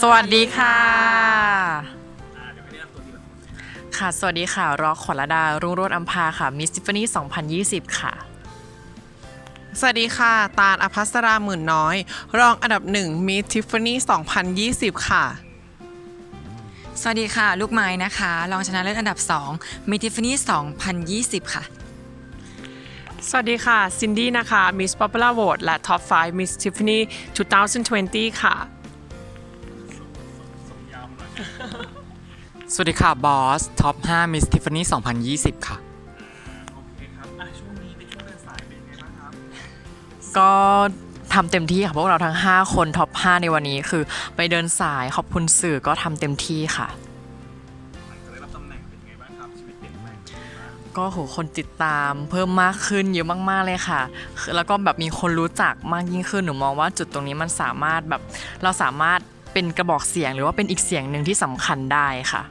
สวัสดีค่ะ ค่ะ สวัสดีค่ะ รอขวัญระดา รุ่งโรจน์อัมพาค่ะ มิสทิฟฟานี่2020 ค่ะ สวัสดีค่ะ ตาลอภัสราหมื่นน้อย รองอันดับหนึ่งมีทิฟฟานี่2020 ค่ะ สวัสดีค่ะ ลูกไม้นะคะ รองชนะเลิศอันดับ2มีทิฟฟานี่2020 ค่ะ สวัสดีค่ะ ซินดี้นะคะ Miss Popular Vote และ Top 5 Miss Tiffany 2020 ค่ะ สวัสดีค่ะบอสท็อป5 Miss Tiffany 2020 ค่ะก็ทำเต็มที่ค่ะพวกเราทั้ง 5 คนท็อป 5 ในวันนี้คือไปเดินสายขอบคุณสื่อก็ทำเต็มที่ค่ะก็โหคนติดตามเพิ่มมากขึ้นเยอะมาก ๆ เลยค่ะคือแล้วก็แบบมีคนรู้จักมากยิ่งขึ้นหนูมองว่าจุดตรงนี้มันสามารถแบบเราสามารถเป็นกระบอกเสียงหรือว่าเป็นอีกเสียงหนึ่งที่สำคัญได้ค่ะ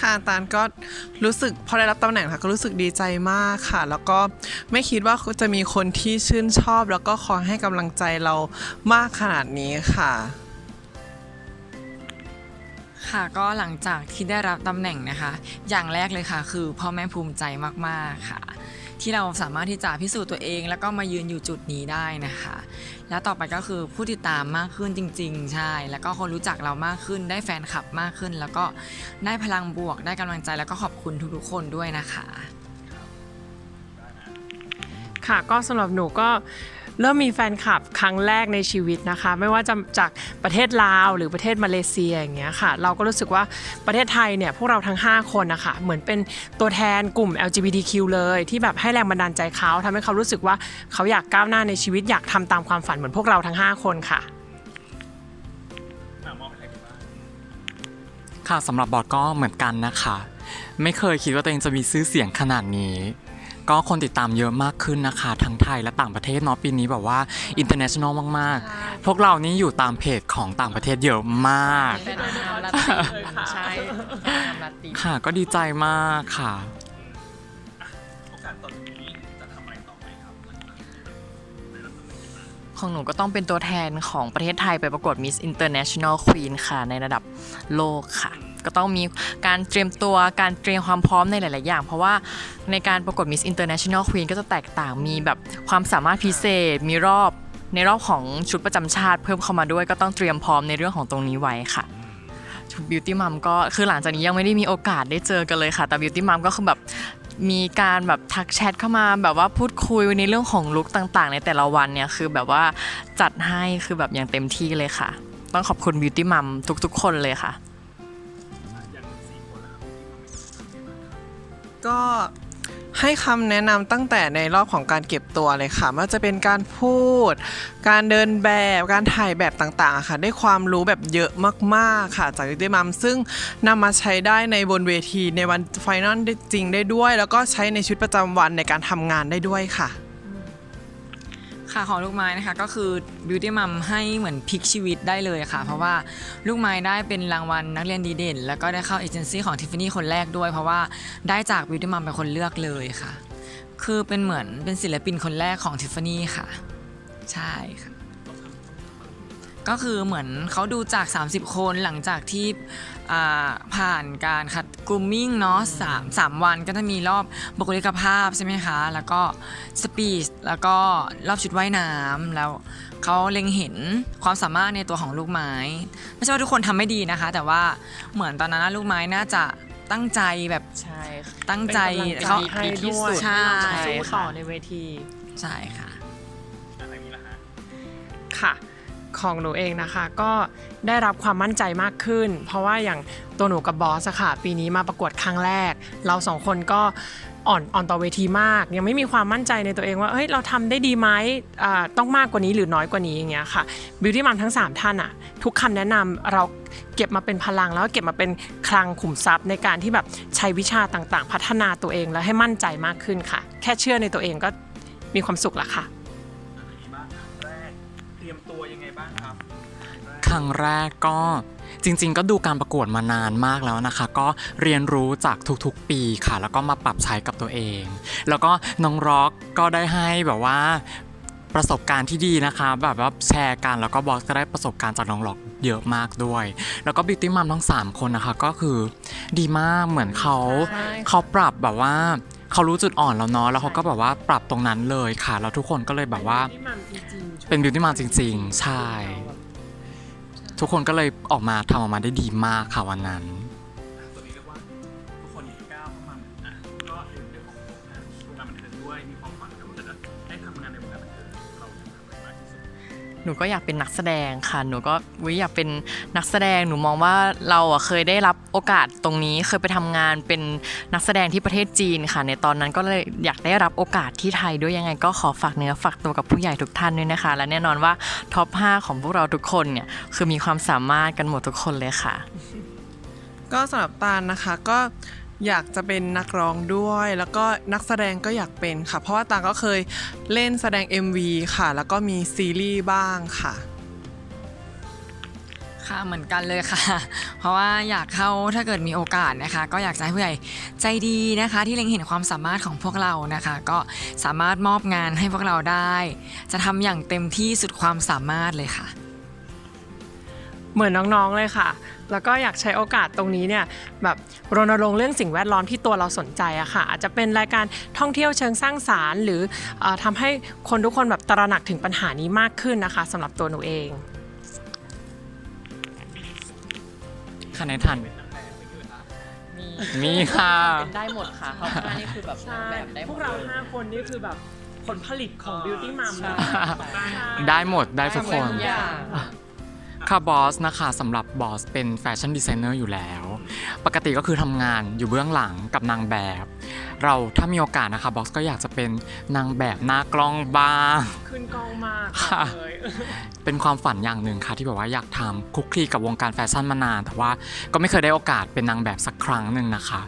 ค่ะตาลก็รู้สึกพอได้รับตำแหน่งค่ะก็รู้สึกดีใจมากค่ะ แล้วก็ไม่คิดว่าจะมีคนที่ชื่นชอบ แล้วก็คอยให้กำลังใจเรามากขนาดนี้ค่ะค่ะก็หลังจากที่ได้รับตำแหน่งนะคะ อย่างแรกเลยค่ะ คือพ่อแม่ภูมิใจมากๆค่ะ ที่เราสามารถที่จะพิสูจน์ตัวเอง แล้วก็มายืนอยู่จุดนี้ได้นะคะ แล้วต่อไปก็คือผู้ติดตามมากขึ้นจริง ๆ ใช่ แล้วก็คนรู้จักเรามากขึ้น ได้แฟนคลับมากขึ้น แล้วก็ได้พลังบวก ได้กำลังใจแล้วก็ขอบคุณทุกๆ คนด้วยนะคะ ค่ะก็สำหรับหนูก็ เริ่มมีแฟนคลับครั้งแรกในชีวิตนะคะ ไม่ว่าจะจากประเทศลาวหรือประเทศมาเลเซียอย่างเงี้ยค่ะ เราก็รู้สึกว่าประเทศไทยเนี่ยพวกเราทั้ง 5 คนนะคะเหมือนเป็นตัวแทนกลุ่ม LGBTQ เลยที่แบบให้แรงบันดาลใจเขาทำให้เขารู้สึกว่าเขาอยากก้าวหน้าในชีวิตอยากทำตามความฝันเหมือนพวกเราทั้ง 5 คนค่ะค่ะสำหรับบอสก็เหมือนกันนะคะ ไม่เคยคิดว่าตัวเองจะมีชื่อเสียงขนาดนี้ ก็คนติดตามเยอะมากขึ้นนะคะ ทั้งไทยและต่างประเทศเนาะปีนี้แบบว่า international มากๆ พวกเรานี่อยู่ตามเพจของต่างประเทศเยอะมาก เป็นนามลาตินใช่นามลาตินค่ะ ก็ดีใจมากค่ะของหนูก็ต้องเป็นตัวแทนของประเทศไทยไปประกวด Miss International Queen ค่ะ ในระดับโลกค่ะ ก็ต้องมีการเตรียมตัวการเตรียมความพร้อมในหลาย ๆ อย่าง เพราะว่าในการประกวด Miss International Queen ก็จะแตกต่างมีแบบความสามารถพิเศษมีรอบในรอบของชุดประจำชาติเพิ่มเข้ามาด้วยก็ต้องเตรียมพร้อมในเรื่องของตรงนี้ไว้ค่ะบิวตี้มัมก็คือหลังจากนี้ยังไม่ได้มีโอกาสได้เจอกันเลยค่ะ แต่บิวตี้มัมก็คือแบบมีการแบบทักแชทเข้ามาแบบว่าพูดคุยในเรื่องของลุคต่างๆ ในแต่ละวันเนี่ยคือแบบว่าจัดให้คือแบบอย่างเต็มที่เลยค่ะ ต้องขอบคุณบิวตี้มัมทุกๆ คนเลยค่ะ ก็ให้คำแนะนำตั้งแต่ในรอบของการเก็บตัวเลยค่ะว่าจะเป็นการพูด การเดินแบบการถ่ายแบบต่างๆค่ะ ได้ความรู้แบบเยอะมากๆค่ะ จากยูเดมัมซึ่งนำมาใช้ได้ในบนเวทีในวันไฟนอลจริงได้ด้วย แล้วก็ใช้ในชุดประจำวันในการทำงานได้ด้วยค่ะ ค่ะของลูกไม้นะคะก็คือ Beauty Mom ให้เหมือนพลิกชีวิตได้เลยค่ะ เพราะว่าลูกไม้ได้เป็นรางวัลนักเรียนดีเด่น แล้วก็ได้เข้าเอเจนซี่ของ Tiffany คนแรกด้วย เพราะว่าได้จาก Beauty Mom เป็นคนเลือกเลยค่ะ คือเป็นเหมือนเป็นศิลปินคนแรกของ Tiffany ค่ะ ใช่ค่ะ ก็คือเหมือนเขาดูจาก 30 คนหลังจากที่อ่าผ่านการคัดกรูมมิ่งเนาะสามสามวันก็จะมีรอบบุคลิกภาพใช่ไหมคะ แล้วก็สปีชแล้วก็รอบชุดว่ายน้ำแล้วเขาเล็งเห็นความสามารถในตัวของลูกไม้ ไม่ใช่ว่าทุกคนทำไม่ดีนะคะ แต่ว่าเหมือนตอนนั้นลูกไม้น่าจะตั้งใจแบบใช่ตั้งใจเป็นกำลังใจเขาให้ที่ด้วยสุดใช่สู้ต่อในเวทีใช่ค่ะค่ะ ของหนูเองนะคะ ก็ได้รับความมั่นใจมากขึ้น เพราะว่าอย่างตัวหนูกับบอสอะค่ะ ปีนี้มาประกวดครั้งแรก เราสองคนก็อ่อนอ่อนต่อเวทีมาก ยังไม่มีความมั่นใจในตัวเองว่าเฮ้ยเราทำได้ดีไหมต้องมากกว่านี้หรือน้อยกว่านี้อย่างเงี้ยค่ะบิวตี้มัมทั้ง 3 ท่านอะทุกคำแนะนำเราเก็บมาเป็นพลังแล้วก็เก็บมาเป็นคลังขุมทรัพย์ในการที่แบบใช้วิชาต่างๆ พัฒนาตัวเองและให้มั่นใจมากขึ้นค่ะ แค่เชื่อในตัวเองก็มีความสุขละค่ะ ครั้งแรกก็จริง ๆ ก็ดูการประกวดมานานมากแล้วนะคะ ก็เรียนรู้จากทุกๆปีค่ะ แล้วก็มาปรับใช้กับตัวเอง แล้วก็น้องร็อกก็ได้ให้แบบว่าประสบการณ์ที่ดีนะคะ แบบว่าแชร์กันแล้วก็บอสก็ได้ประสบการณ์จากน้องหลอกเยอะมากด้วย แล้วก็บิวตี้มัมทั้ง 3 คนนะคะ ก็คือดีมากเหมือนเขาใช่ เขาปรับแบบว่าเขารู้จุดอ่อนแล้วเนาะแล้วเขาก็แบบว่าปรับตรงนั้นเลยค่ะแล้วทุกคนก็เลยแบบว่า เป็นบิวตี้มาจริง ๆ ใช่ ทุกคนก็เลยออกมาทำออกมาได้ดีมากค่ะวันนั้น หนูก็อยากเป็นนักแสดงค่ะ หนูก็วิอยากเป็นนักแสดง หนูมองว่าเราอะเคยได้รับโอกาสตรงนี้ เคยไปทำงานเป็นนักแสดงที่ประเทศจีนค่ะ ในตอนนั้นก็เลยอยากได้รับโอกาสที่ไทยด้วยยังไง ก็ขอฝากเนื้อฝากตัวกับผู้ใหญ่ทุกท่านด้วยนะคะ และแน่นอนว่าท็อป 5 ของพวกเราทุกคนเนี่ยคือมีความสามารถกันหมดทุกคนเลยค่ะ ก็สำหรับตาลนะคะก็ อยากจะเป็นนักร้องด้วย แล้วก็นักแสดงก็อยากเป็นค่ะ เพราะว่าตาก็เคยเล่นแสดง MV ค่ะ แล้วก็มีซีรีส์บ้างค่ะ ค่ะเหมือนกันเลยค่ะ เพราะว่าอยากเข้าถ้าเกิดมีโอกาสนะคะ ก็อยากจะให้ผู้ใหญ่ใจดีนะคะ ที่เล็งเห็นความสามารถของพวกเรานะคะ ก็สามารถมอบงานให้พวกเราได้ จะทำอย่างเต็มที่สุดความสามารถเลยค่ะ เหมือนน้องๆเลยค่ะ แล้วก็อยากใช้โอกาสตรงนี้เนี่ยแบบรณรงค์เรื่องสิ่งแวดล้อมที่ตัวเราสนใจอะค่ะ อาจจะเป็นรายการท่องเที่ยวเชิงสร้างสารรค์ หรือเออทำให้คนทุกคนแบบตระหนักถึงปัญหานี้มากขึ้นนะคะสำหรับตัวหนูเองค่ะในทันมีค่ะเป็นได้หมดค่ะท็อป5นี่คือแบบแบบได้หพมวดกเราเลย5คนนี่คือแบบผลผลิตของ Beauty Mom นะได้หมดได้ทุกคนทุกอย่าง ค่ะบอสนะคะสำหรับบอสเป็นแฟชั่นดีไซเนอร์อยู่แล้ว ปกติก็คือทำงานอยู่เบื้องหลังกับนางแบบ เราถ้ามีโอกาสนะคะบอสก็อยากจะเป็นนางแบบหน้ากล้องบ้าง ขึ้นกล้องมากค่ะ เลยเป็นความฝันอย่างหนึ่งค่ะที่แบบว่าอยากทำคลุกคลีกับวงการแฟชั่นมานาน แต่ว่าก็ไม่เคยได้โอกาสเป็นนางแบบสักครั้งหนึ่งนะคะ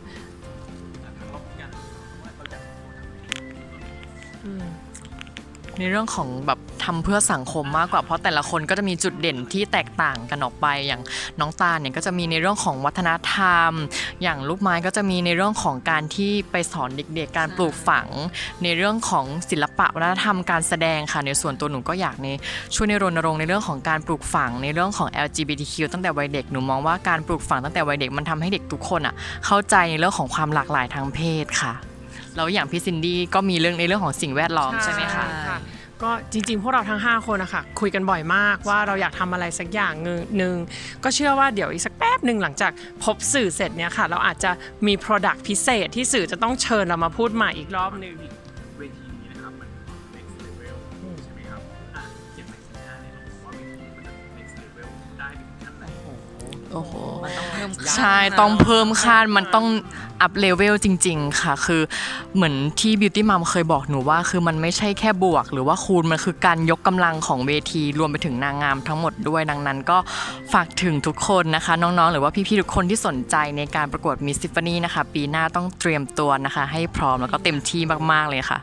ในเรื่องของแบบ ทำเพื่อสังคมมากกว่า เพราะแต่ละคนก็จะมีจุดเด่นที่แตกต่างกันออกไป อย่างน้องตาลเนี่ยก็จะมีในเรื่องของวัฒนธรรม อย่างลูกไม้ก็จะมีในเรื่องของการที่ไปสอนเด็กๆ การปลูกฝัง ในเรื่องของศิลปะวัฒนธรรมการแสดงค่ะ ในส่วนตัวหนูก็อยากในช่วยในรณรงค์ในเรื่องของการปลูกฝังในเรื่องของ LGBTQ ตั้งแต่วัยเด็กหนูมองว่าการปลูกฝังตั้งแต่วัยเด็กมันทำให้เด็กทุกคนอะเข้าใจในเรื่องของความหลากหลายทางเพศค่ะแล้วอย่างพี่ซินดี้ก็มีเรื่องในเรื่องของสิ่งแวดล้อมใช่ไหมคะ ก็จริงๆ พวกเราทั้ง 5 คนนะคะคุยกันบ่อยมากว่าเราอยากทำอะไรสักอย่างหนึ่งก็เชื่อว่าเดี๋ยวอีกสักแป๊บหนึ่งหลังจากพบสื่อเสร็จเนี่ยค่ะ เราอาจจะมี Product พิเศษที่สื่อจะต้องเชิญเรามาพูดใหม่อีกรอบหนึ่ง โอ้โหมันต้องเพิ่มขั้นใช่ต้องเพิ่มขั้นมันต้องอัพเลเวลจริง ๆ ค่ะ คือเหมือนที่ Beauty Mom เคยบอกหนูว่า คือมันไม่ใช่แค่บวก หรือว่าคูณ มันคือการยกกำลังของเวที รวมไปถึงนางงามทั้งหมดด้วยดังนั้นก็ฝากถึงทุกคนนะคะ น้องๆ หรือว่าพี่ ๆ ทุกคนที่สนใจในการประกวด Miss Tiffany นะคะ ปีหน้าต้องเตรียมตัวนะคะ ให้พร้อมแล้วก็เต็มที่มากๆเลยค่ะ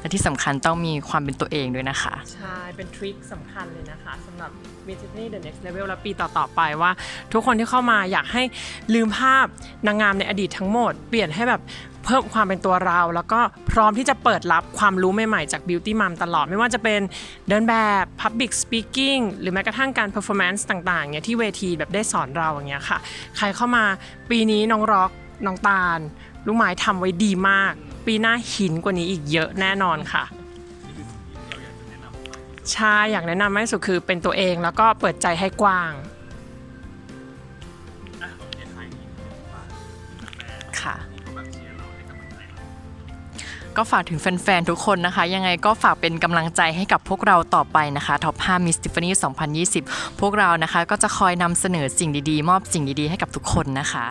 และที่สำคัญต้องมีความเป็นตัวเองด้วยนะคะ ใช่ เป็นทริคสำคัญเลยนะคะสำหรับ Miss Tiffany The Next Level และปีต่อ ๆ ไปว่า ทุกคนที่เข้ามาอยากให้ลืมภาพนางงามในอดีตทั้งหมด เปลี่ยนให้แบบเพิ่มความเป็นตัวเรา แล้วก็พร้อมที่จะเปิดรับความรู้ใหม่ ๆ จาก Beauty Mom ตลอด ไม่ว่าจะเป็นเดินแบบ Public Speaking หรือแม้กระทั่งการ Performance ต่างๆเนี่ยที่เวทีแบบได้สอนเราอย่างเงี้ยค่ะ ใครเข้ามาปีนี้น้องร็อกน้องตาลลูกไม้ทำไว้ดีมาก ปีหน้าหินกว่านี้อีกเยอะแน่นอนค่ะใช่อยากแนะนำมากที่สุดคือเป็นตัวเองแล้วก็เปิดใจให้กว้างค่ะ ก็ฝากถึงแฟน ๆ ทุกคนนะคะ ยังไงก็ฝากเป็นกำลังใจให้กับพวกเราต่อไปนะคะท็อป5 Miss Tiffany 2020 พวกเรานะคะ ก็จะคอยนำเสนอสิ่งดี ๆ มอบสิ่งดี ๆ ให้กับทุกคนนะคะ